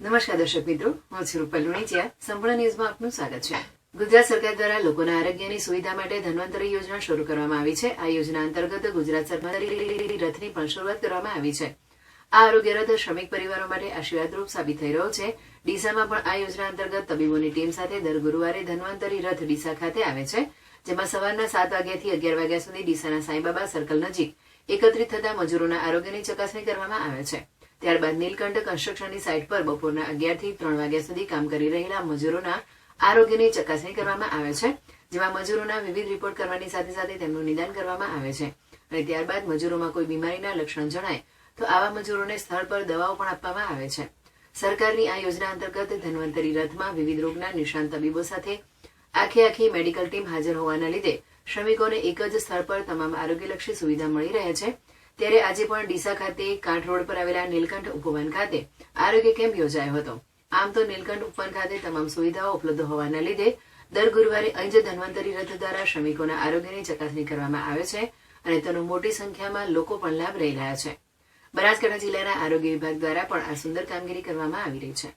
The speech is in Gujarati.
નમસ્કાર દર્શક મિત્રો, હું છું રૂપલ લુણીચિયા. સંપૂર્ણ ન્યૂઝમાં આપનું સ્વાગત છે. ગુજરાત સરકાર દ્વારા લોકોના આરોગ્યની સુવિધા માટે ધન્વંતરી યોજના શરૂ કરવામાં આવી છે. આ યોજના અંતર્ગત ગુજરાત સરકારી રથની પણ શરૂઆત કરવામાં આવી છે. આ આરોગ્ય રથ શ્રમિક પરિવારો માટે આશીર્વાદરૂપ સાબિત થઈ રહ્યો છે. ડીસામાં પણ આ યોજના અંતર્ગત તબીબોની ટીમ સાથે દર ગુરુવારે ધન્વંતરી રથ ડીસા ખાતે આવે છે, જેમાં સવારના સાત વાગ્યાથી અગિયાર વાગ્યા સુધી ડીસાના સાંઈબાબા સર્કલ નજીક એકત્રિત થતા મજૂરોના આરોગ્યની ચકાસણી કરવામાં આવે છે. ત્યારબાદ નીલકંઠ કન્સ્ટ્રક્શનની સાઇટ પર બપોરના અગિયારથી ત્રણ વાગ્યા સુધી કામ કરી રહેલા મજૂરોના આરોગ્યની ચકાસણી કરવામાં આવે છે, જેમાં મજૂરોના વિવિધ રિપોર્ટ કરવાની સાથે સાથે તેમનું નિદાન કરવામાં આવે છે. અને ત્યારબાદ મજૂરોમાં કોઈ બીમારીના લક્ષણ જણાય, તો આવા મજૂરોને સ્થળ પર દવાઓ પણ આપવામાં આવે છે. સરકારની આ યોજના અંતર્ગત ધન્વંતરી રથમાં વિવિધ રોગના નિષ્ણાંત તબીબો સાથે આખી આખી મેડિકલ ટીમ હાજર હોવાના લીધે શ્રમિકોને એક જ સ્થળ પર તમામ આરોગ્યલક્ષી સુવિધા મળી રહે છે. ત્યારે આજે પણ ડીસા ખાતે કાંઠ રોડ પર આવેલા નીલકંઠ ઉપવન ખાતે આરોગ્ય કેમ્પ યોજાયો હતો. આમ તો નીલકંઠ ઉપવન ખાતે તમામ સુવિધાઓ ઉપલબ્ધ હોવાના લીધે દર ગુરુવારે અંજ ધન્વંતરી રથ દ્વારા શ્રમિકોના આરોગ્યની ચકાસણી કરવામાં આવે છે અને તેનો મોટી સંખ્યામાં લોકો પણ લાભ લઈ રહ્યા છે. બનાસકાંઠા જિલ્લાના આરોગ્ય વિભાગ દ્વારા પણ આ સુંદર કામગીરી કરવામાં આવી રહી છે.